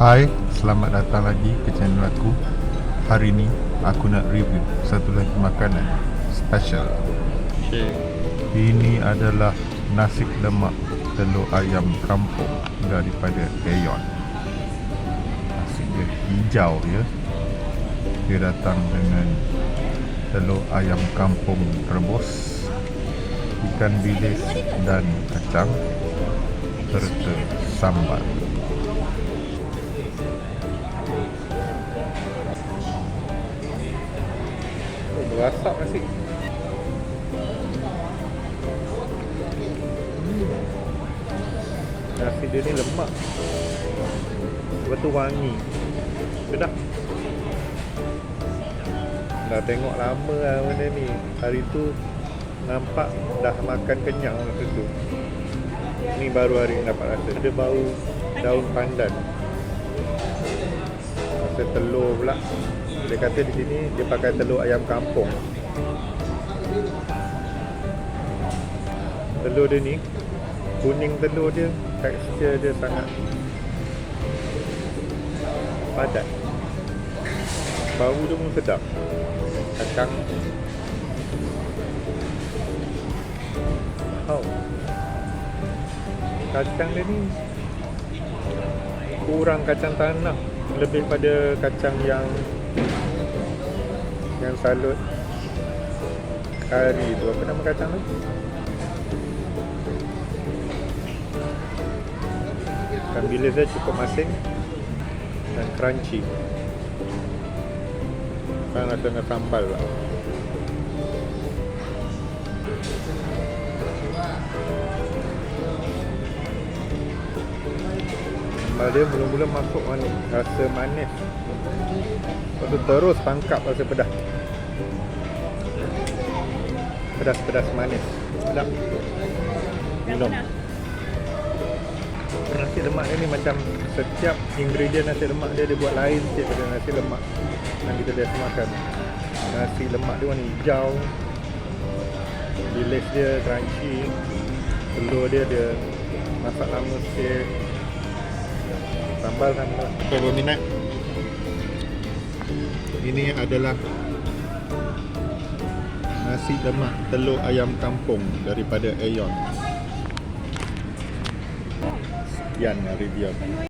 Hai, selamat datang lagi ke channel aku. Hari ni aku nak review satu lagi makanan special. Okay. Ini adalah nasi lemak telur ayam kampung daripada Aeon. Nasi dia hijau ya. Dia datang dengan telur ayam kampung rebus Ikan bilis dan kacang Serta sambal berasap nasi. Hmm. Nasi dia ni lemak. Lepas tu wangi. Sedap. Dah tengok lama lah benda ni. Hari tu nampak dah makan kenyang masa tu. Ni baru hari ni dapat rasa. Ada bau daun pandan. Rasa telur pula. Dia kata di sini dia pakai telur ayam kampung. Telur dia ni kuning telur dia tekstur dia sangat padat. Bau dia pun sedap. Kacang Oh. Kacang dia ni kurang kacang tanah lebih pada kacang yang yang salut. Kari tu apa nama kacang tu? Ikan bilis dia cukup masin dan crunchy. Kan rasa dengan sambal lah sambal dia mula-mula masuk manis rasa manis. Lepas tu terus tangkap rasa pedas. Pedas-pedas manis. Sedap. Minum. Nasi lemak dia ni macam Setiap ingredient nasi lemak dia Dia buat lain sikit daripada nasi lemak Yang kita biasa makan. Nasi lemak dia warna hijau. Bilis dia crunchy. Telur dia dia Masak lama sikit Sambal sama Okay berminat ini adalah nasi lemak telur ayam kampung daripada Aeon. Sekian review.